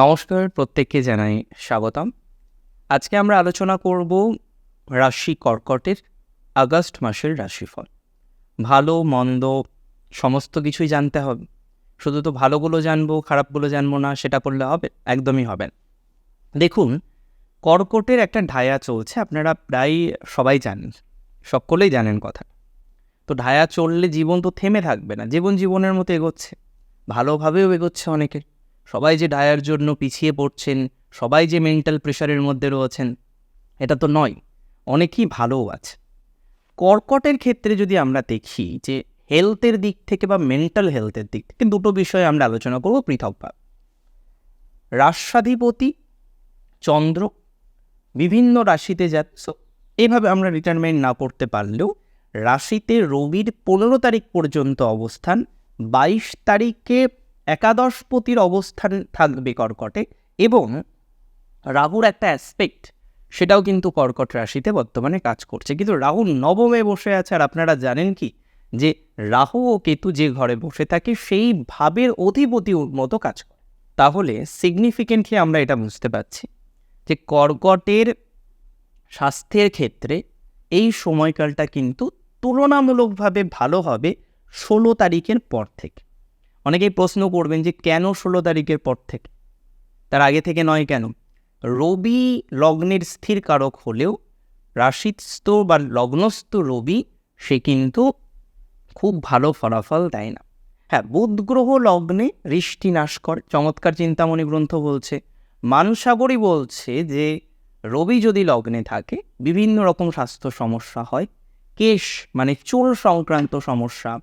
নমস্কার, প্রত্যেককে জানাই স্বাগতম। আজকে আমরা আলোচনা করব রাশি কর্কটের আগস্ট মাসের রাশিফল। ভালো, মন্দ, সমস্ত কিছুই জানতে হবে। শুধু তো ভালোগুলো জানব, খারাপগুলো জানব না, সেটা করলে হবে, একদমই হবে দেখুন, কর্কটের একটা ঢায়া চলছে, আপনারা প্রায় সবাই জানেন, সকলেই জানেন কথা। তো ঢায়া চললে জীবন তো থেমে থাকবে না, জীবন জীবনের মতো এগোচ্ছে। ভালোভাবেও এগোচ্ছে অনেকের সবাই যে ডায়ার জন্য পিছিয়ে পড়ছেন, সবাই যে মেন্টাল প্রেশারের মধ্যে রয়েছেন, এটা তো নয়, অনেকেই ভালোও আছে। কর্কটের ক্ষেত্রে যদি আমরা দেখি যে হেলথের দিক থেকে বা মেন্টাল হেলথের দিক থেকে দুটো বিষয়ে আমরা আলোচনা করব পৃথকভাবে। রাষ্ট্রাধিপতি, চন্দ্র, বিভিন্ন রাশিতে যাচ্ছে এইভাবে আমরা রিটায়ারমেন্ট না করতে পারলেও রাশিতে রবির পনেরো তারিখ পর্যন্ত অবস্থান, বাইশ তারিখে একাদশপতির অবস্থান থাকবে কর্কটে এবং রাহুর একটা অ্যাসপেক্ট সেটাও কিন্তু কর্কট রাশিতে বর্তমানে কাজ করছে। কিন্তু রাহু নবমে বসে আছে আর আপনারা জানেন কি? যে রাহু ও কেতু যে ঘরে বসে থাকে সেই ভাবের অধিপতি মতো কাজ করে। তাহলে সিগনিফিকেন্টলি আমরা এটা বুঝতে পারছি যে কর্কটের স্বাস্থ্যের ক্ষেত্রে এই সময়কালটা কিন্তু তুলনামূলকভাবে ভালো হবে ষোলো তারিখের পর থেকে। অনেকেই প্রশ্ন করবেন যে কেন ষোলো তারিখের পর থেকে? তার আগে থেকে নয় কেন? রবি লগ্নের স্থির কারক হলেও রাশিস্থ বা লগ্নস্থ রবি, সে কিন্তু খুব ভালো ফলাফল দেয় না। হ্যাঁ বুধ গ্রহ লগ্নে ঋষ্টি নাশ করে। চমৎকার চিন্তামণি গ্রন্থ বলছে মানুষাগরই বলছে যে রবি যদি লগ্নে থাকে, বিভিন্ন রকম স্বাস্থ্য সমস্যা হয়, কেশ মানে চুল সংক্রান্ত সমস্যা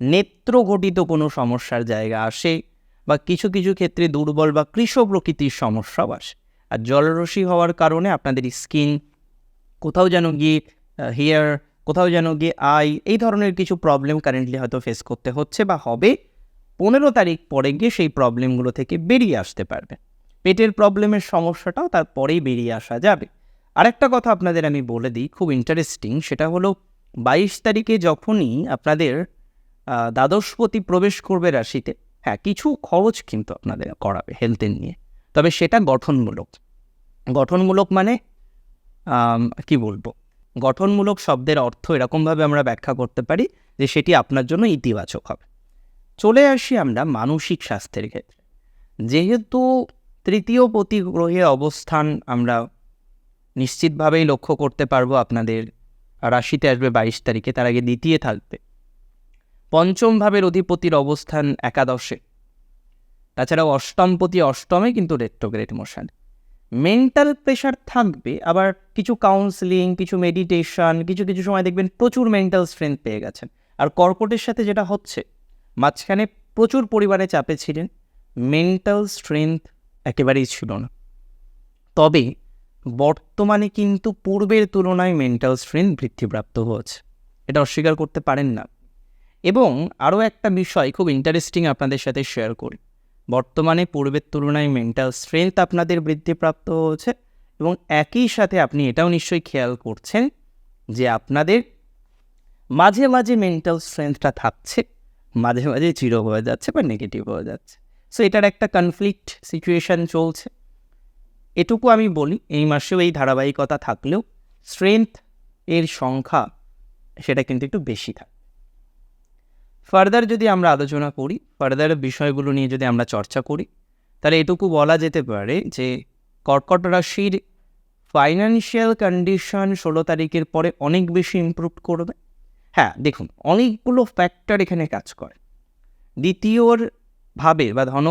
নেত্রঘটিত কোনো সমস্যার জায়গা আসে বা কিছু কিছু ক্ষেত্রে দুর্বল বা কৃষ প্রকৃতির সমস্যাও আসে। আর জলরসী হওয়ার কারণে আপনাদের স্কিন কোথাও যেন গিয়ে হেয়ার কোথাও যেন গিয়ে আই, এই ধরনের কিছু প্রবলেম কারেন্টলি হয়তো ফেস করতে হচ্ছে বা হবে। পনেরো তারিখ পরে গিয়ে সেই প্রবলেমগুলো থেকে বেরিয়ে আসতে পারবে। পেটের প্রবলেমের সমস্যাটাও তারপরেই বেরিয়ে আসা যাবে। আরেকটা কথা আপনাদের আমি বলে দিই, খুব ইন্টারেস্টিং সেটা হলো বাইশ তারিখে যখনই আপনাদের দ্বাদশপতি প্রবেশ করবে রাশিতে। হ্যাঁ কিছু খরচ কিন্তু আপনাদের করাবে হেলথের নিয়ে। তবে সেটা গঠনমূলক। গঠনমূলক মানে কি বলব? গঠনমূলক শব্দের অর্থ এরকমভাবে আমরা ব্যাখ্যা করতে পারি যে সেটি আপনার জন্য ইতিবাচক হবে। চলে আসি আমরা মানসিক স্বাস্থ্যের ক্ষেত্রে। যেহেতু তৃতীয় পতি গ্রহের অবস্থান আমরা নিশ্চিতভাবেই লক্ষ্য করতে পারব আপনাদের, রাশিতে আসবে বাইশ তারিখে, তার আগে দ্বিতীয় থাকবে। পঞ্চম ভাবের অধিপতির অবস্থান একাদশে। তাছাড়াও অষ্টমপতি অষ্টমে কিন্তু রেট্রোগ্রেড মোশন। মেন্টাল প্রেশার থাকবে, আবার কিছু কাউন্সিলিং কিছু মেডিটেশন কিছু কিছু সময় দেখবেন প্রচুর মেন্টাল স্ট্রেংথ পেয়ে গেছেন। আর কর্কটের সাথে যেটা হচ্ছে, মাঝখানে প্রচুর পরিমাণে চাপে ছিলেন মেন্টাল স্ট্রেংথ একেবারেই ছিল না। তবে বর্তমানে কিন্তু পূর্বের তুলনায় মেন্টাল স্ট্রেংথ বৃদ্ধিপ্রাপ্ত হয়েছে। এটা অস্বীকার করতে পারেন না। এবং আরও একটা বিষয় খুব ইন্টারেস্টিং আপনাদের সাথে শেয়ার করি। বর্তমানে পূর্বের তুলনায় মেন্টাল স্ট্রেংথ আপনাদের বৃদ্ধিপ্রাপ্ত হয়েছে এবং একই সাথে আপনি এটাও নিশ্চয়ই খেয়াল করছেন যে আপনাদের মাঝে মাঝে মেন্টাল স্ট্রেংথটা থাকছে, মাঝে মাঝে জিরো হয়ে যাচ্ছে বা নেগেটিভ হয়ে যাচ্ছে। সো এটার একটা কনফ্লিক্ট সিচুয়েশন চলছে। এটুকু আমি বলি, এই মাসেও এই ধারাবাহিকতা থাকলেও স্ট্রেংথ এর সংখ্যা সেটা কিন্তু একটু বেশি থাকে। ফার্দার যদি আমরা আলোচনা করি ফার্দার বিষয়গুলো নিয়ে যদি আমরা চর্চা করি, তাহলে এটুকু বলা যেতে পারে যে কর্কট রাশির ফাইন্যান্সিয়াল কন্ডিশন ষোলো তারিখের পরে অনেক বেশি ইমপ্রুভ করবে। হ্যাঁ দেখুন, অনেকগুলো ফ্যাক্টর এখানে কাজ করে। দ্বিতীয়র ভাবে বা ধন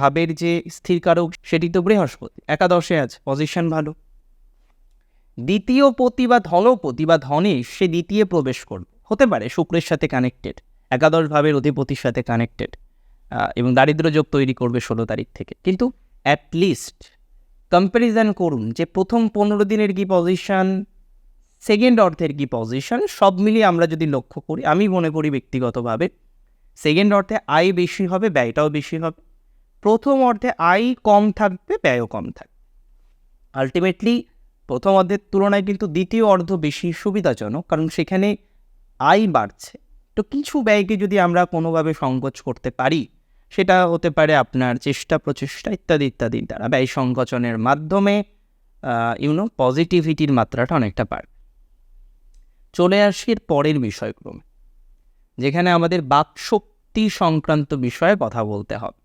ভাবের যে স্থির কারক, সেটি তো বৃহস্পতি, একাদশে আছে পজিশন ভালো। দ্বিতীয় পতি বা ধনপতি বা ধনে সে দ্বিতীয় প্রবেশ করবে, হতে পারে শুক্রের সাথে কানেক্টেড একাদশ ভাবের অধিপতির সাথে কানেক্টেড এবং দারিদ্র যোগ তৈরি করবে ষোলো তারিখ থেকে। কিন্তু অ্যাট লিস্ট কম্প্যারিজন করুন যে প্রথম পনেরো দিনের কি পজিশন সেকেন্ড অর্থের কি পজিশন সব মিলিয়ে আমরা যদি লক্ষ্য করি, আমি মনে করি ব্যক্তিগতভাবে সেকেন্ড অর্থে আয় বেশি হবে, ব্যয়টাও বেশি হবে। প্রথম অর্থে আয় কম থাকবে, ব্যয়ও কম থাকবে। আলটিমেটলি প্রথম অর্ধের তুলনায় কিন্তু দ্বিতীয় অর্ধ বেশি সুবিধাজনক, কারণ সেখানে আয় বাড়ছে। তো কিছু ব্যয়কে যদি আমরা কোনোভাবে সংকোচ করতে পারি, সেটা হতে পারে আপনার চেষ্টা প্রচেষ্টা ইত্যাদি ইত্যাদির দ্বারা ব্যয় সংকোচনের মাধ্যমে ইউনো পজিটিভিটির মাত্রাটা অনেকটা বাড়বে। চলে আসি এর পরের বিষয়ক্রমে, যেখানে আমাদের বাকশক্তি সংক্রান্ত বিষয়ে কথা বলতে হবে।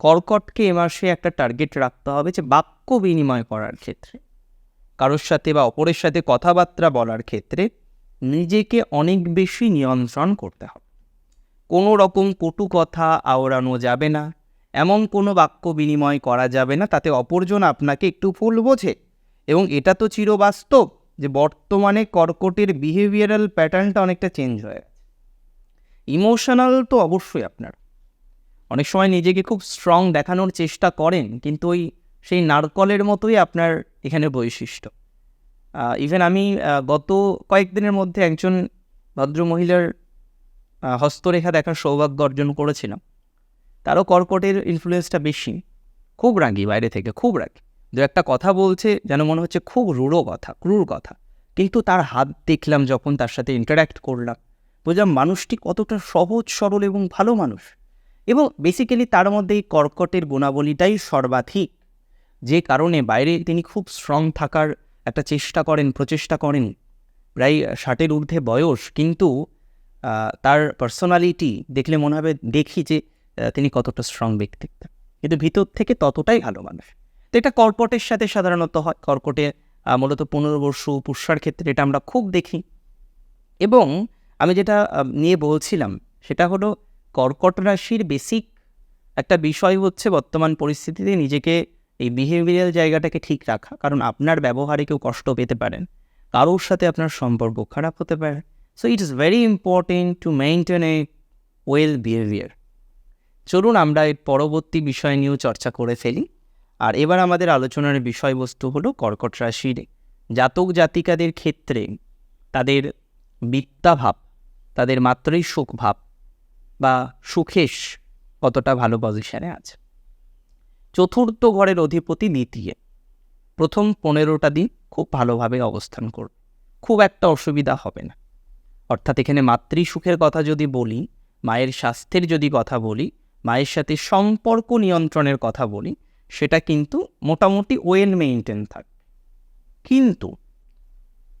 কর্কটকে এ মাসে একটা টার্গেট রাখতে হবে যে বাক্য বিনিময় করার ক্ষেত্রে, কারোর সাথে বা অপরের সাথে কথাবার্তা বলার ক্ষেত্রে নিজেকে অনেক বেশি নিয়ন্ত্রণ করতে হবে। কোনো রকম কটু কথা আওড়ানো যাবে না, এমন কোনো বাক্য বিনিময় করা যাবে না, তাতে অপরজন আপনাকে একটু ভুল বোঝে এবং এটা তো চিরবাস্তব যে বর্তমানে কর্কটের বিহেভিয়ারাল প্যাটার্নটা অনেকটা চেঞ্জ হয়ে ইমোশনাল তো অবশ্যই আপনার। অনেক সময় নিজেকে খুব স্ট্রং দেখানোর চেষ্টা করেন, কিন্তু ওই সেই নারকলের মতোই আপনার এখানে বৈশিষ্ট্য। ইভেন আমি গত কয়েকদিনের মধ্যে একজন ভদ্রমহিলার আহ, হস্তরেখা দেখার সৌভাগ্য অর্জন করেছিলাম। তারও কর্কটের ইনফ্লুয়েন্সটা বেশি। খুব রাগি বাইরে থেকে খুব রাগি। দু একটা কথা বলছে যেন মনে হচ্ছে খুব রূঢ় কথা ক্রূর কথা। কিন্তু তার হাত দেখলাম যখন তার সাথে ইন্টারাক্ট করলাম। বুঝলাম মানুষটি কতটা সহজ সরল এবং ভালো মানুষ। এবং বেসিক্যালি তার মধ্যে এই কর্কটের গুণাবলীটাই সর্বাধিক। যে কারণে বাইরে তিনি খুব স্ট্রং থাকার একটা চেষ্টা করেন, প্রচেষ্টা করেন প্রায় ষাটের ঊর্ধ্বে বয়স, কিন্তু তার পার্সোনালিটি দেখলে মনে হবে দেখি যে তিনি কতটা স্ট্রং ব্যক্তিত্ব কিন্তু ভিতর থেকে ততটাই ভালো মানুষ। তো এটা কর্কটের সাথে সাধারণত হয়। কর্কটে মূলত পুনর্বর্ষ পুষ্যার ক্ষেত্রে এটা আমরা খুব দেখি। এবং আমি যেটা নিয়ে বলছিলাম, সেটা হলো কর্কট রাশির বেসিক একটা বিষয় হচ্ছে বর্তমান পরিস্থিতিতে নিজেকে এই বিহেভিয়ারাল জায়গাটাকে ঠিক রাখা, কারণ আপনার ব্যবহারে কেউ কষ্ট পেতে পারেন। কারোর সাথে আপনার সম্পর্ক খারাপ হতে পারে। So it is very important to maintain a well behaviour চলুন আমরা এর পরবর্তী বিষয় নিয়েও চর্চা করে ফেলি। আর এবার আমাদের আলোচনার বিষয়বস্তু হলো কর্কট রাশির জাতক জাতিকাদের ক্ষেত্রে তাদের বিদ্যাভাব তাদের মাত্রই সুখভাব বা সুখেশ কতটা ভালো পজিশনে আছে। চতুর্থ ঘরের অধিপতি দ্বিতীয় প্রথম পনেরোটা দিন খুব ভালোভাবে অবস্থান করবে। খুব একটা অসুবিধা হবে না। অর্থাৎ এখানে মাতৃসুখের কথা যদি বলি, মায়ের স্বাস্থ্যের যদি কথা বলি, মায়ের সাথে সম্পর্ক নিয়ন্ত্রণের কথা বলি, সেটা কিন্তু মোটামুটি ওয়েল মেনটেন থাকবে কিন্তু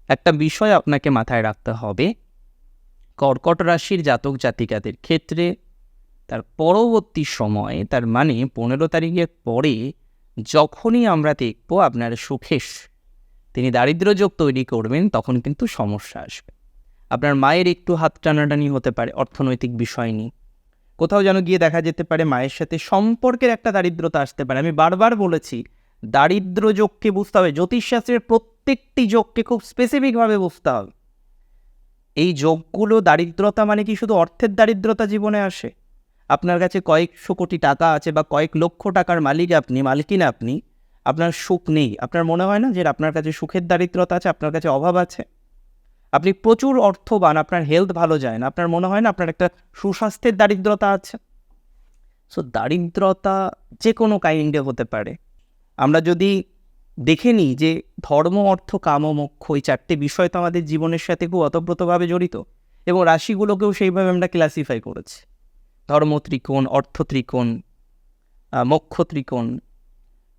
একটা বিষয় আপনাকে মাথায় রাখতে হবে, কর্কট রাশির জাতক জাতিকাদের ক্ষেত্রে তার পরবর্তী সময়ে, তার মানে পনেরো তারিখের পরে যখনই আমরা দেখব আপনার সুখেশ তিনি দারিদ্র্যযোগ তৈরি করবেন, তখন কিন্তু সমস্যা আসবে। আপনার মায়ের একটু হাত টানাটানি হতে পারে, অর্থনৈতিক বিষয় নিয়ে। কোথাও যেন গিয়ে দেখা যেতে পারে মায়ের সাথে সম্পর্কের একটা দারিদ্রতা আসতে পারে। আমি বারবার বলেছি, দারিদ্র যোগকে বুঝতে হবে, জ্যোতিষশাস্ত্রের প্রত্যেকটি যোগকে খুব স্পেসিফিকভাবে বুঝতে হবে। এই যোগগুলো দারিদ্রতা মানে কি? শুধু অর্থের দারিদ্রতা জীবনে আসে? আপনার কাছে কয়েকশো কোটি টাকা আছে বা কয়েক লক্ষ টাকার মালিক আপনি, মালিকিন আপনি, আপনার সুখ নেই। আপনার মনে হয় না যে আপনার কাছে সুখের দারিদ্রতা আছে, আপনার কাছে অভাব আছে? আপনি প্রচুর অর্থবান, আপনার হেলথ ভালো যায় না, আপনার মনে হয় না আপনার একটা সুস্বাস্থ্যের দারিদ্রতা আছে? সো দারিদ্রতা যে কোনো কাইন্ডে হতে পারে। আমরা যদি দেখে নিই যে ধর্ম, অর্থ, কাম মোক্ষ এই চারটে বিষয় তো আমাদের জীবনের সাথে খুব অতপ্রতভাবে জড়িত এবং রাশিগুলোকেও সেইভাবে আমরা ক্লাসিফাই করেছি। ধর্ম ত্রিকোণ অর্থ ত্রিকোণ মোক্ষ ত্রিকোণ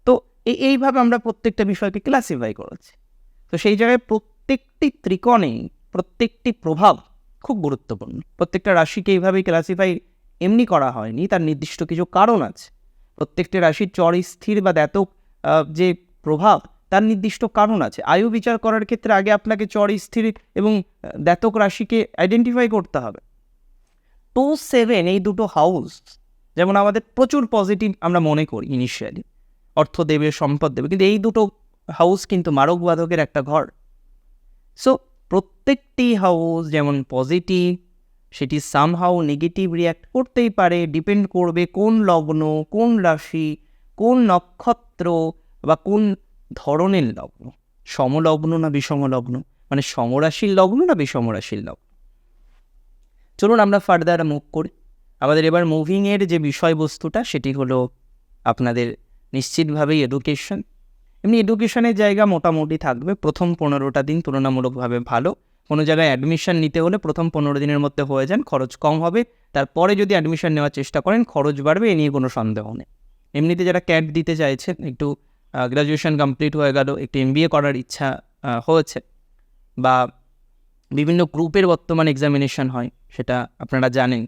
তো এই এইভাবে আমরা প্রত্যেকটা বিষয়কে ক্লাসিফাই করেছি। তো সেই জায়গায় প্রত্যেকটি ত্রিকোণে প্রত্যেকটি প্রভাব খুব গুরুত্বপূর্ণ। প্রত্যেকটা রাশিকে এইভাবেই ক্লাসিফাই এমনি করা হয়নি, তার নির্দিষ্ট কিছু কারণ আছে। প্রত্যেকটি রাশির চর, স্থির বা দ্যাতক যে প্রভাব, তার নির্দিষ্ট কারণ আছে। আয়ু বিচার করার ক্ষেত্রে আগে আপনাকে চর, স্থির এবং দ্যাতক রাশিকে আইডেন্টিফাই করতে হবে। টু সেভেন এই দুটো হাউস যেমন আমাদের প্রচুর পজিটিভ আমরা মনে করি ইনিশিয়ালি অর্থ দেবে, সম্পদ দেবে, কিন্তু এই দুটো হাউস কিন্তু মারক বাধকের একটা ঘর। সো প্রত্যেকটি হাউস যেমন পজিটিভ সেটি সামহাউ নেগেটিভ রিয়াক্ট করতেই পারে ডিপেন্ড করবে কোন লগ্ন, কোন রাশি, কোন নক্ষত্র বা কোন ধরনের লগ্ন। সমলগ্ন না বিষমলগ্ন? মানে সমরাশির লগ্ন না বিষমরাশির লগ্ন? চলুন আমরা ফার্দার মুভ করি। আমাদের এবার মুভিংয়ের যে বিষয়বস্তুটা, সেটি হলো আপনাদের নিশ্চিতভাবেই এডুকেশন এমনি এডুকেশনের জায়গা মোটামুটি থাকবে, প্রথম পনেরোটা দিন তুলনামূলকভাবে ভালো। কোনো জায়গায় অ্যাডমিশন নিতে হলে প্রথম পনেরো দিনের মধ্যে হয়ে যান, খরচ কম হবে। তারপরে যদি অ্যাডমিশন নেওয়ার চেষ্টা করেন, খরচ বাড়বে, এ নিয়ে কোনো সন্দেহ নেই। এমনিতে যারা ক্যাট দিতে চাইছেন, একটু গ্র্যাজুয়েশন কমপ্লিট হয়ে গেল, একটু এম করার ইচ্ছা হয়েছে। বা বিভিন্ন গ্রুপের বর্তমান এক্সামিনেশন হয়, সেটা আপনারা জানেন।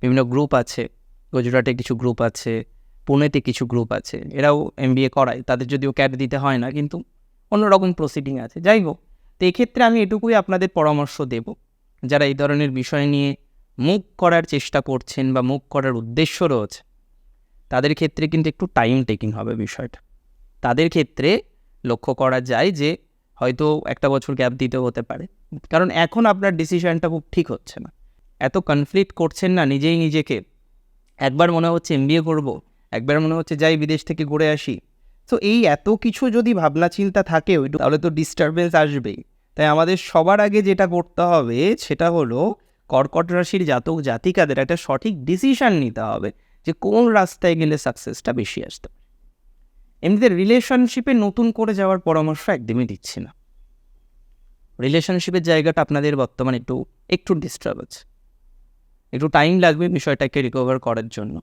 বিভিন্ন গ্রুপ আছে, গুজরাটে কিছু গ্রুপ আছে, পুনেতে কিছু গ্রুপ আছে, এরাও এম করায়, তাদের যদিও ক্যাট দিতে হয় না, কিন্তু অন্যরকম প্রসিডিং আছে। যাই হোক, তো এক্ষেত্রে আমি এটুকুই আপনাদের পরামর্শ দেব। যারা এই ধরনের বিষয় নিয়ে মুখ করার চেষ্টা করছেন বা মুখ করার উদ্দেশ্য রয়েছে, তাদের ক্ষেত্রে কিন্তু একটু টাইম টেকিং হবে বিষয়টা। তাদের ক্ষেত্রে লক্ষ্য করা যায় যে হয়তো একটা বছর গ্যাপ দিতে হতে পারে। কারণ এখন আপনার ডিসিশনটা খুব ঠিক হচ্ছে না। এত কনফ্লিক্ট করছেন না নিজেই নিজেকে। একবার মনে হচ্ছে এম বিএ করব, একবার মনে হচ্ছে যাই বিদেশ থেকে ঘুরে আসি। তো এই এত কিছু যদি ভাবনা চিন্তা থাকে ওইটু তাহলে তো ডিস্টারবেন্স আসবেই। তাই আমাদের সবার আগে যেটা করতে হবে, সেটা হলো কর্কট রাশির জাতক জাতিকাদের একটা সঠিক ডিসিশন নিতে হবে যে কোন রাস্তায় গেলে সাকসেসটা বেশি আসতে পারে। এমনিতে রিলেশনশিপে নতুন করে যাওয়ার পরামর্শ একদমই দিচ্ছি না। রিলেশনশিপের জায়গাটা আপনাদের বর্তমানে একটু একটু ডিস্টার্ব আছে। একটু টাইম লাগবে বিষয়টাকে রিকভার করার জন্য।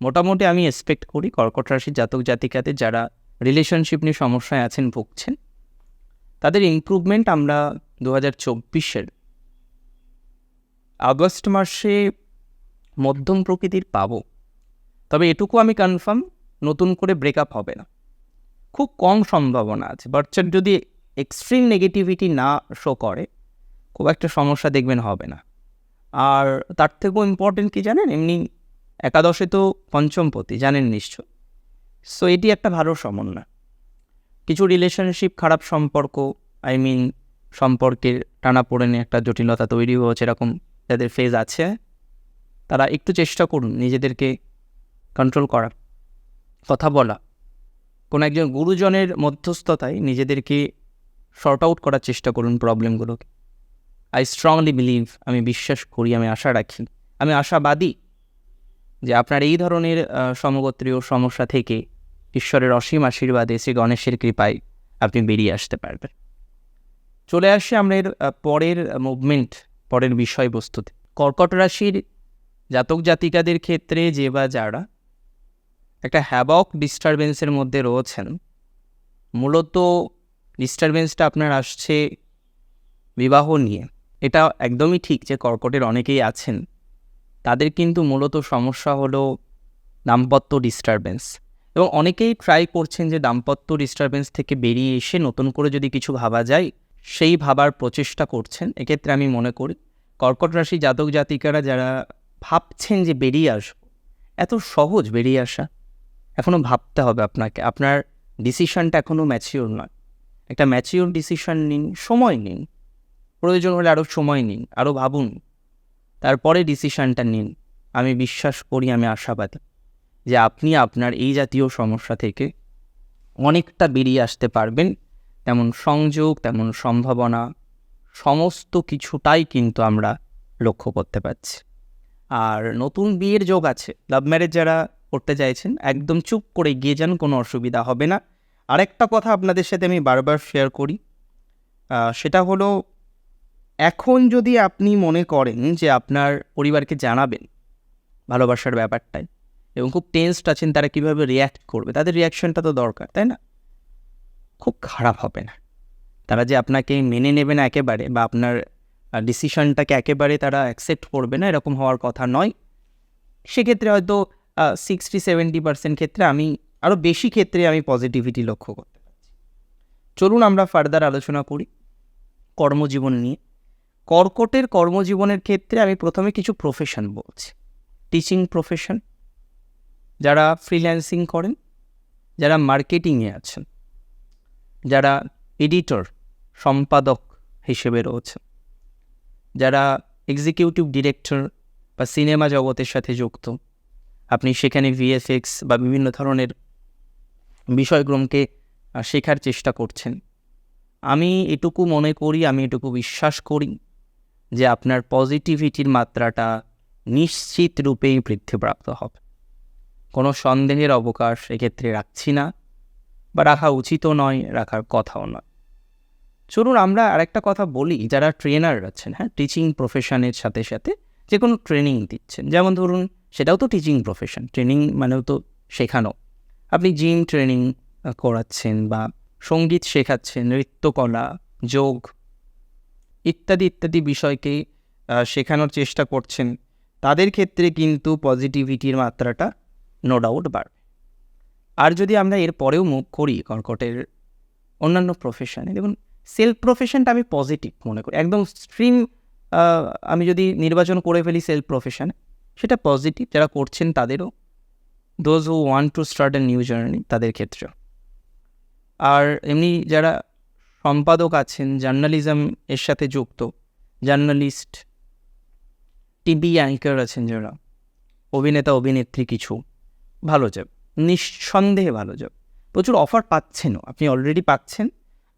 মোটামুটি আমি এক্সপেক্ট করি কর্কট রাশির জাতক জাতিকাতে যারা রিলেশনশিপ নিয়ে সমস্যায় আছেন, ভুগছেন, তাদের ইমপ্রুভমেন্ট আমরা দু হাজার চব্বিশের আগস্ট মাসে মধ্যম প্রকৃতির পাবো। তবে এটুকু আমি কনফার্ম নতুন করে ব্রেকআপ হবে না। খুব কম সম্ভাবনা আছে। বাচ্চার যদি এক্সট্রিম নেগেটিভিটি না শো করে, খুব একটা সমস্যা দেখবেন হবে না। আর তার থেকেও ইম্পর্টেন্ট কি জানেন? এমনি একাদশে তো পঞ্চমপতি, জানেন নিশ্চয়। সো এটি একটা ভালো সমন্বয়। কিছু রিলেশনশিপ খারাপ সম্পর্ক আই মিন সম্পর্কের টানা পড়েনে একটা জটিলতা তৈরি হয়েছে, এরকম যাদের ফেজ আছে, তারা একটু চেষ্টা করুন নিজেদেরকে কন্ট্রোল করা কথা বলা। কোনো একজন গুরুজনের মধ্যস্থতায় নিজেদেরকে শর্ট আউট করার চেষ্টা করুন প্রবলেমগুলোকে আই স্ট্রংলি বিলিভ আমি বিশ্বাস করি, আমি আশা রাখি। আমি আশাবাদী যে আপনার এই ধরনের সমগোত্রীয় সমস্যা থেকে ঈশ্বরের অসীম আশীর্বাদে শ্রী গণেশের কৃপায় আপনি বেরিয়ে আসতে পারবেন। চলে আসে আমরা এর পরের মুভমেন্ট পরের বিষয়বস্তুতে। কর্কট রাশির জাতক জাতিকাদের ক্ষেত্রে যে বা যারা একটা হ্যাবক ডিস্টারবেন্সের মধ্যে রয়েছেন। মূলত ডিস্টারবেন্সটা আপনার আসছে বিবাহ নিয়ে। এটা একদমই ঠিক যে কর্কটের অনেকেই আছেন। তাদের কিন্তু মূলত সমস্যা হলো দাম্পত্য ডিস্টারবেন্স এবং অনেকেই ট্রাই করছেন যে দাম্পত্য ডিস্টারবেন্স থেকে বেরিয়ে এসে নতুন করে যদি কিছু ভাবা যায়, সেই ভাবার প্রচেষ্টা করছেন। এক্ষেত্রে আমি মনে করি কর্কট রাশি জাতক জাতিকারা যারা ভাবছেন যে বেরিয়ে আসব, এত সহজ বেরিয়ে আসা। এখনও ভাবতে হবে আপনাকে। আপনার ডিসিশনটা এখনও ম্যাচিওর নয়। একটা ম্যাচিওর ডিসিশন নিন, সময় নিন। প্রয়োজন হলে আরও সময় নিন আরও ভাবুন। তারপরে ডিসিশনটা নিন। আমি বিশ্বাস করি, আমি আশাবাদী যে আপনি আপনার এই জাতীয় সমস্যা থেকে অনেকটা বেরিয়ে আসতে পারবেন। তেমন সংযোগ, তেমন সম্ভাবনা, সমস্ত কিছুটাই কিন্তু আমরা লক্ষ্য করতে পারছি। আর নতুন বিয়ের যোগ আছে। লাভ ম্যারেজ যারা করতে চাইছেন, একদম চুপ করে গিয়ে যান, কোনো অসুবিধা হবে না। আরেকটা কথা আপনাদের সাথে আমি বারবার শেয়ার করি সেটা হলো, এখন যদি আপনি মনে করেন যে আপনার পরিবারকে জানাবেন ভালোবাসার ব্যাপারটাই এবং খুব টেন্সড আছেন তারা কীভাবে রিয়্যাক্ট করবে, তাদের রিয়াকশনটা তো দরকার, তাই না? খুব খারাপ হবে না। তারা যে আপনাকে মেনে নেবে না একেবারে বা আপনার ডিসিশনটাকে একেবারে তারা অ্যাকসেপ্ট করবে না, এরকম হওয়ার কথা নয়। সেক্ষেত্রে হয়তো সিক্সটি সেভেন্টি পার্সেন্ট ক্ষেত্রে আমি আরও বেশি ক্ষেত্রে আমি পজিটিভিটি লক্ষ্য করতে পারছি। চলুন আমরা ফার্দার আলোচনা করি কর্মজীবন নিয়ে। কর্কটের কর্মজীবনের ক্ষেত্রে আমি প্রথমে কিছু প্রফেশন বলছি। টিচিং প্রফেশন যারা ফ্রিল্যান্সিং করেন, যারা মার্কেটিংয়ে আছেন, যারা এডিটর সম্পাদক হিসেবে রয়েছেন, যারা এক্সিকিউটিভ ডিরেক্টর বা সিনেমা জগতের সাথে যুক্ত আপনি সেখানে ভিএফএক্স বা বিভিন্ন ধরনের বিষয়ক্রমকে শেখার চেষ্টা করছেন। আমি এটুকু মনে করি, আমি এটুকু বিশ্বাস করি যে আপনার পজিটিভিটির মাত্রাটা নিশ্চিত রূপেই বৃদ্ধিপ্রাপ্ত হবে। কোনো সন্দেহের অবকাশ এক্ষেত্রে রাখছি না বা রাখা উচিতও নয়, রাখার কথাও নয়। চলুন আমরা আরেকটা কথা বলি, যারা ট্রেনার আছেন হ্যাঁ টিচিং প্রফেশনের সাথে সাথে যে কোনো ট্রেনিং দিচ্ছেন। যেমন ধরুন সেটাও তো টিচিং প্রফেশন ট্রেনিং মানেও তো শেখানো। আপনি জিম ট্রেনিং করাচ্ছেন বা সংগীত শেখাচ্ছেন, নৃত্যকলা, যোগ ইত্যাদি ইত্যাদি বিষয়কে শেখানোর চেষ্টা করছেন, তাদের ক্ষেত্রে কিন্তু পজিটিভিটির মাত্রাটা নো ডাউট বাড়বে। আর যদি আমরা এর পরেও মুখ করি কর্কটের অন্যান্য প্রফেশনে দেখুন সেলফ প্রফেশনটা আমি পজিটিভ মনে করি। একদম স্ট্রিম আমি যদি নির্বাচন করে ফেলি সেলফ প্রফেশনে সেটা পজিটিভ যারা করছেন তাদেরও। Those who want to start a new journey তাদের ক্ষেত্রে আর এমনি যারা সম্পাদক আছেন জার্নালিজম এর সাথে যুক্ত জার্নালিস্ট টিভি অ্যাঙ্কার আছেন যারা, অভিনেতা, অভিনেত্রী কিছু, ভালো যাবে নিঃসন্দেহে ভালো যাবে প্রচুর অফার পাচ্ছেনও, আপনি অলরেডি পাচ্ছেন,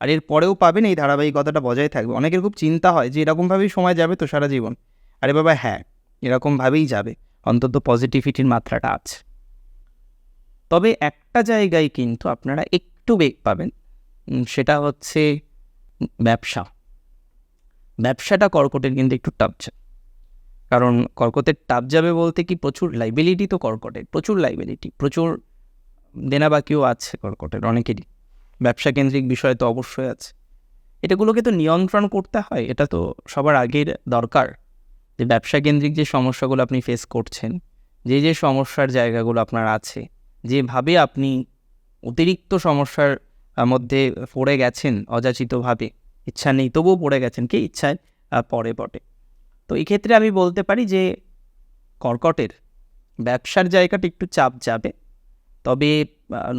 আর এর পরেও পাবেন, এই ধারাবাহিকতাটা বজায় থাকবে। অনেকের খুব চিন্তা হয় যে, এরকমভাবেই সময় যাবে তো সারা জীবন। আরে বাবা হ্যাঁ এরকমভাবেই যাবে। অন্তত পজিটিভিটির মাত্রাটা আছে। তবে একটা জায়গায় কিন্তু আপনারা একটু বেগ পাবেন সেটা হচ্ছে ব্যবসা। ব্যবসাটা কর্কটের কিন্তু একটু টাপ কারণ কর্কটের টাপ যাবে বলতে কি প্রচুর লাইবিলিটি তো কর্কটের, প্রচুর লাইবিলিটি প্রচুর দেনা বাকিও আছে কর্কটের অনেকেরই। ব্যবসা কেন্দ্রিক বিষয় তো অবশ্যই আছে। এটাগুলোকে তো নিয়ন্ত্রণ করতে হয়, এটা তো সবার আগের দরকার। যে ব্যবসা কেন্দ্রিক যে সমস্যাগুলো আপনি ফেস করছেন, যে যে সমস্যার জায়গাগুলো আপনার আছে, যেভাবে আপনি অতিরিক্ত সমস্যার মধ্যে পড়ে গেছেন অযাচিতভাবে, ইচ্ছা নেই তবুও পড়ে গেছেন, কি ইচ্ছায় পরে পটে তো এই ক্ষেত্রে আমি বলতে পারি যে, কর্কটের ব্যবসার জায়গাটা একটু চাপ যাবে, তবে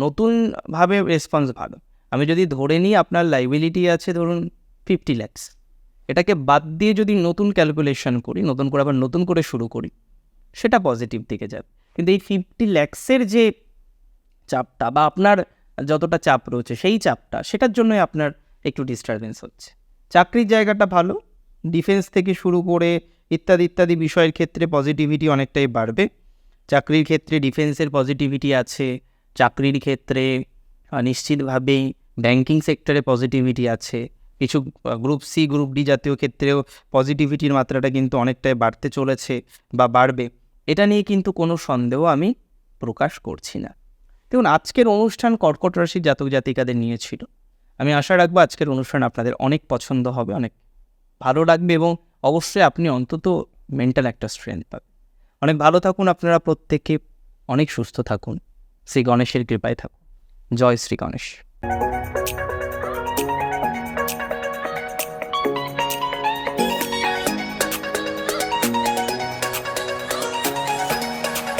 নতুনভাবে রেসপন্স ভালো। আমি যদি ধরে নিই আপনার লাইবিলিটি আছে ধরুন ফিফটি ল্যাক্স এটাকে বাদ দিয়ে যদি নতুন ক্যালকুলেশন করি, নতুন করে আবার নতুন করে শুরু করি, সেটা পজিটিভ দিকে যাবে কিন্তু এই ফিফটি ল্যাক্সের যে চাপটা বা আপনার যতটা চাপ রয়েছে, সেই চাপটা, সেটার জন্যই আপনার একটু ডিস্টারবেন্স হচ্ছে। চাকরির জায়গাটা ভালো ডিফেন্স থেকে শুরু করে ইত্যাদি ইত্যাদি বিষয়ের ক্ষেত্রে পজিটিভিটি অনেকটাই বাড়বে। চাকরির ক্ষেত্রে ডিফেন্সের পজিটিভিটি আছে, চাকরির ক্ষেত্রে নিশ্চিতভাবেই ব্যাংকিং সেক্টরে পজিটিভিটি আছে। কিছু গ্রুপ সি গ্রুপ ডি জাতীয় ক্ষেত্রেও পজিটিভিটির মাত্রাটা কিন্তু অনেকটাই বাড়তে চলেছে বা বাড়বে। এটা নিয়ে কিন্তু কোনো সন্দেহ আমি প্রকাশ করছি না। দেখুন, আজকের অনুষ্ঠান কর্কট রাশির জাতক জাতিকাদের নিয়েছিল আমি আশা রাখব আজকের অনুষ্ঠান আপনাদের অনেক পছন্দ হবে, অনেক ভালো লাগবে এবং অবশ্যই আপনি অন্তত মেন্টাল একটা স্ট্রেংথ পাবেন। অনেক ভালো থাকুন আপনারা প্রত্যেকে, অনেক সুস্থ থাকুন। শ্রী গণেশের কৃপায় থাকুন। জয় শ্রী গণেশ।